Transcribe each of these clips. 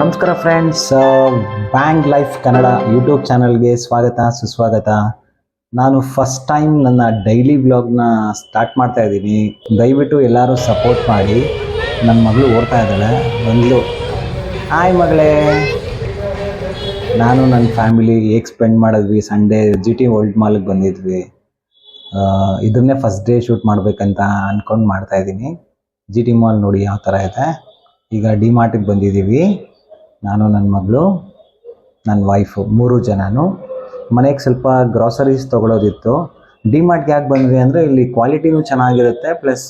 ನಮಸ್ಕಾರ friends bang life Kannada YouTube ಚಾನಲ್ಗೆ ಸ್ವಾಗತ, ಸುಸ್ವಾಗತ. ನಾನು ಫಸ್ಟ್ ಟೈಮ್ ನನ್ನ ಡೈಲಿ ಬ್ಲಾಗ್ನ ಸ್ಟಾರ್ಟ್ ಮಾಡ್ತಾ ಇದ್ದೀನಿ. ದಯವಿಟ್ಟು ಎಲ್ಲರೂ ಸಪೋರ್ಟ್ ಮಾಡಿ. ನನ್ನ ಮಗಳು ಓಡ್ತಾ ಇದ್ದಾಳೆ. ಬಂದ್ಲು. ಹಾಯ್ ಮಗಳೇ. ನಾನು ನನ್ನ ಫ್ಯಾಮಿಲಿ ಹೇಗೆ ಸ್ಪೆಂಡ್ ಮಾಡಿದ್ವಿ? ಸಂಡೇ ಜಿ ಟಿ ಓಲ್ಡ್ ಮಾಲ್ಗೆ ಬಂದಿದ್ವಿ. ಇದನ್ನೇ ಫಸ್ಟ್ ಡೇ ಶೂಟ್ ಮಾಡಬೇಕಂತ ಅಂದ್ಕೊಂಡು ಮಾಡ್ತಾ ಇದ್ದೀನಿ. ಜಿ ಟಿ ಮಾಲ್ ನೋಡಿ ಯಾವ ಥರ ಇದೆ. ಈಗ ಡಿ ಮಾರ್ಟಿಗೆ ಬಂದಿದ್ದೀವಿ. ನಾನು ನನ್ನ ಮಗಳು ನನ್ನ ವೈಫು ಮೂರು ಜನನು. ಮನೆಗೆ ಸ್ವಲ್ಪ ಗ್ರಾಸರೀಸ್ ತೊಗೊಳೋದಿತ್ತು. ಡಿ ಮಾರ್ಟ್ಗೆ ಯಾಕೆ ಬಂದ್ವಿ ಅಂದರೆ ಇಲ್ಲಿ ಕ್ವಾಲಿಟಿನೂ ಚೆನ್ನಾಗಿರುತ್ತೆ ಪ್ಲಸ್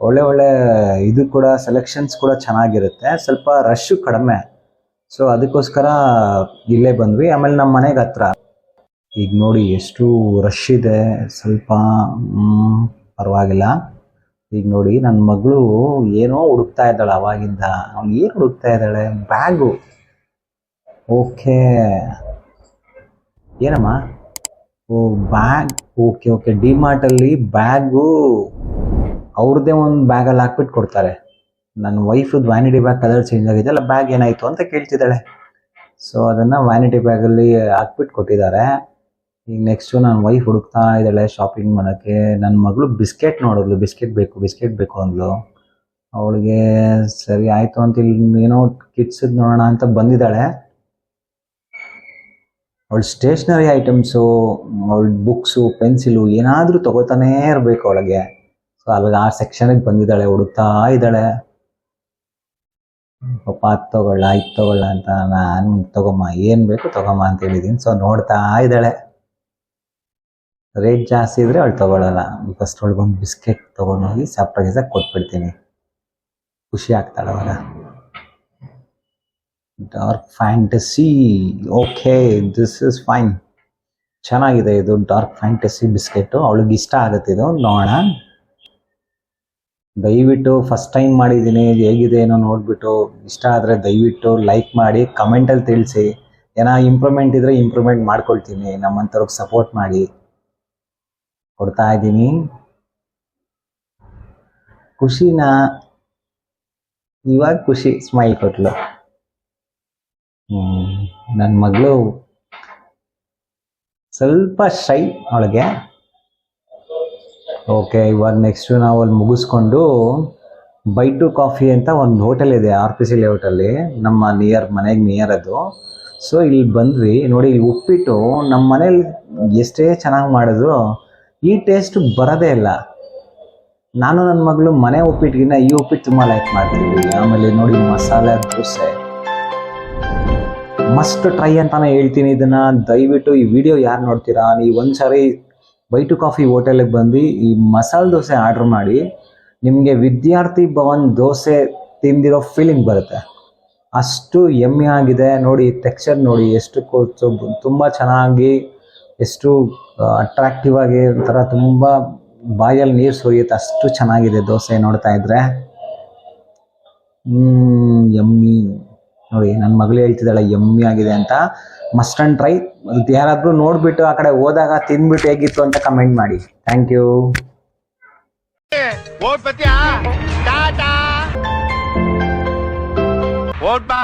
ಒಳ್ಳೆ ಒಳ್ಳೆ ಇದು ಕೂಡ ಸೆಲೆಕ್ಷನ್ಸ್ ಕೂಡ ಚೆನ್ನಾಗಿರುತ್ತೆ. ಸ್ವಲ್ಪ ರಶ್ಶು ಕಡಿಮೆ. ಸೊ ಅದಕ್ಕೋಸ್ಕರ ಇಲ್ಲೇ ಬಂದ್ವಿ. ಆಮೇಲೆ ನಮ್ಮ ಮನೆಗೆ ಹತ್ರ. ಈಗ ನೋಡಿ, ಎಷ್ಟು ರಶ್ ಇದೆ. ಸ್ವಲ್ಪ ಪರವಾಗಿಲ್ಲ. ಈಗ ನೋಡಿ ನನ್ನ ಮಗಳು ಏನೋ ಹುಡುಕ್ತಾ ಇದ್ದಾಳೆ ಅವಾಗಿಂದ. ಅವ್ನು ಏನು ಹುಡುಕ್ತಾ ಇದ್ದಾಳೆ? Bag okay. ಏನಮ್ಮ? ಓ ಬ್ಯಾಗ್ ಓಕೆ ಓಕೆ. ಡಿ ಮಾರ್ಟಲ್ಲಿ ಬ್ಯಾಗು ಅವ್ರದ್ದೇ ಒಂದು ಬ್ಯಾಗಲ್ಲಿ ಹಾಕ್ಬಿಟ್ಟು ಕೊಡ್ತಾರೆ. ನನ್ನ ವೈಫದ್ದು ವ್ಯಾನಿಟಿ ಬ್ಯಾಗ್ ಕಲರ್ ಚೇಂಜ್ ಆಗಿದೆ. ಅಲ್ಲ ಬ್ಯಾಗ್ ಏನಾಯಿತು ಅಂತ ಕೇಳ್ತಿದ್ದಾಳೆ. ಸೊ ಅದನ್ನು ವ್ಯಾನಿಟಿ ಬ್ಯಾಗಲ್ಲಿ ಹಾಕ್ಬಿಟ್ಟು ಕೊಟ್ಟಿದ್ದಾರೆ. ಈಗ ನೆಕ್ಸ್ಟು ನನ್ನ ವೈಫ್ ಹುಡುಕ್ತಾ ಇದ್ದಾಳೆ ಶಾಪಿಂಗ್ ಮಾಡೋಕ್ಕೆ. ನನ್ನ ಮಗಳು ಬಿಸ್ಕೆಟ್ ನೋಡಿದ್ಲು. ಬಿಸ್ಕೆಟ್ ಬೇಕು ಬಿಸ್ಕೆಟ್ ಬೇಕು ಅಂದ್ಲು. ಅವಳಿಗೆ ಸರಿ ಆಯಿತು ಅಂತ ಇಲ್ಲಿ ಏನೋ ಕಿಟ್ಸದ್ ನೋಡೋಣ ಅಂತ ಬಂದಿದ್ದಾಳೆ. ಅವಳು ಸ್ಟೇಷ್ನರಿ ಐಟಮ್ಸು ಅವಳ ಬುಕ್ಸು ಪೆನ್ಸಿಲು ಏನಾದರೂ ತಗೋತಾನೇ ಇರಬೇಕು ಅವಳಿಗೆ. ಸೊ ಅಲ್ಲಿಗೆ ಆ ಸೆಕ್ಷನಿಗೆ ಬಂದಿದ್ದಾಳೆ, ಹುಡುಕ್ತಾ ಇದ್ದಾಳೆ. ಪಾಪ ಅದು ತಗೊಳ್ಳ, ಇದು ತಗೊಳ್ಳ ಅಂತ ನಾನು ತಗೊಮ್ಮ, ಏನು ಬೇಕು ತಗೊಮ್ಮ ಅಂತ ಹೇಳಿದ್ದೀನಿ ಸೊ ನೋಡ್ತಾ ಇದ್ದಾಳೆ. ರೇಟ್ ಜಾಸ್ತಿ ಇದ್ರೆ ಅವಳು ತಗೊಳ್ಳಲ್ಲ ಫಸ್ಟ್ ಅವಳಿಗೊಂದು ಬಿಸ್ಕೆಟ್ ತೊಗೊಂಡೋಗಿ ಸರ್ಪ್ರೈಸಾಗಿ ಕೊಟ್ಬಿಡ್ತೀನಿ. ಖುಷಿ ಆಗ್ತಾಳೆ ಅವಾಗ. Dark fantasy okay this is fine ಚೆನ್ನಾಗಿದೆ ಇದು ಡಾರ್ಕ್ ಫ್ಯಾಂಟಸಿ ಬಿಸ್ಕೆಟು. ಅವಳಿಗೆ ಇಷ್ಟ ಆಗುತ್ತೆ ಇದು. ನೋಡೋಣ. ದಯವಿಟ್ಟು ಫಸ್ಟ್ ಟೈಮ್ ಮಾಡಿದ್ದೀನಿ. ಹೇಗಿದೆ ಏನೋ ನೋಡಿಬಿಟ್ಟು. ಇಷ್ಟ ಆದರೆ ದಯವಿಟ್ಟು ಲೈಕ್ ಮಾಡಿ ಕಮೆಂಟಲ್ಲಿ ತಿಳಿಸಿ. ಏನೋ ಇಂಪ್ರೂವ್ಮೆಂಟ್ ಇದ್ದರೆ ಇಂಪ್ರೂವ್ಮೆಂಟ್ ಮಾಡ್ಕೊಳ್ತೀನಿ. ನಮ್ಮಂಥವ್ರಿಗೆ ಸಪೋರ್ಟ್ ಮಾಡಿ. ಕೊಡ್ತಾ ಇದ್ದೀನಿ. ಖುಷಿನ, ಇವಾಗ ಖುಷಿ ಸ್ಮೈಲ್ ಕೊಟ್ಲು. ನನ್ನ ಮಗಳು ಸ್ವಲ್ಪ ಶೈ ಅವಳಿಗೆ. ಓಕೆ ಇವಾಗ ನೆಕ್ಸ್ಟು ನಾವು ಅಲ್ಲಿ ಮುಗಿಸ್ಕೊಂಡು ಬೈ ಟು ಕಾಫಿ ಅಂತ ಒಂದು ಹೋಟೆಲ್ ಇದೆ ಆರ್ ಪಿ ಸಿ ಲೇಔಟಲ್ಲಿ ನಮ್ಮ ನಿಯರ್ ಮನೆಗೆ ನಿಯರ್ ಅದು. ಸೊ ಇಲ್ಲಿ ಬಂದ್ವಿ. ನೋಡಿ, ಇಲ್ಲಿ ಉಪ್ಪಿಟ್ಟು ನಮ್ಮ ಮನೇಲಿ ಎಷ್ಟೇ ಚೆನ್ನಾಗಿ ಮಾಡಿದ್ರು ಈ ಟೇಸ್ಟ್ ಬರೋದೇ ಇಲ್ಲ. ನಾನು ನನ್ನ ಮಗಳು ಮನೆ ಉಪ್ಪಿಟ್ಟಿಗಿನ್ನ ಈ ಉಪ್ಪಿಟ್ಟು ತುಂಬ ಲೈಕ್ ಮಾಡ್ತೀವಿ ಆಮೇಲೆ ನೋಡಿ ಮಸಾಲೆ ದೋಸೆ. ಮಸ್ಟ್ ಟ್ರೈ ಅಂತಾನೆ ಹೇಳ್ತೀನಿ ಇದನ್ನ. ದಯವಿಟ್ಟು ಈ ವಿಡಿಯೋ ಯಾರು ನೋಡ್ತೀರಾ? ನೀವು ಒಂದ್ಸಾರಿ ಬೈಟು ಕಾಫಿ ಹೋಟೆಲಿಗೆ ಬಂದು ಈ ಮಸಾಲೆ ದೋಸೆ ಆರ್ಡರ್ ಮಾಡಿ ನಿಮಗೆ ವಿದ್ಯಾರ್ಥಿ ಭವನ್ ದೋಸೆ ತಿಂದಿರೋ ಫೀಲಿಂಗ್ ಬರುತ್ತೆ. ಅಷ್ಟು ಎಮ್ಮೆ ಆಗಿದೆ. ನೋಡಿ ಟೆಕ್ಸ್ಚರ್ ನೋಡಿ, ಎಷ್ಟು ತುಂಬ ಚೆನ್ನಾಗಿ ಎಷ್ಟು ಅಟ್ರಾಕ್ಟಿವ್ ಆಗಿ ಒಂಥರ ತುಂಬ ಬಾಯಲ್ಲಿ ನೀರು ಸುರಿಯುತ್ತೆ, ಅಷ್ಟು ಚೆನ್ನಾಗಿದೆ ದೋಸೆ ನೋಡ್ತಾ ಇದ್ರೆ. ಯಮ್ಮಿ ನೋಡಿ ನನ್ನ ಮಗಳು ಹೇಳ್ತಿದ್ದಾಳೆ ಯಮ್ಮಿ ಆಗಿದೆ ಅಂತ. ಮಸ್ಟ್ ಅಂಡ್ ಟ್ರೈ ಯಾರಾದರೂ ನೋಡ್ಬಿಟ್ಟು ಆ ಕಡೆ ಹೋದಾಗ ತಿನ್ಬಿಟ್ಟು ಹೇಗಿತ್ತು ಅಂತ ಕಮೆಂಟ್ ಮಾಡಿ. ಥ್ಯಾಂಕ್ ಯು ಓಟ್ ಬಾ.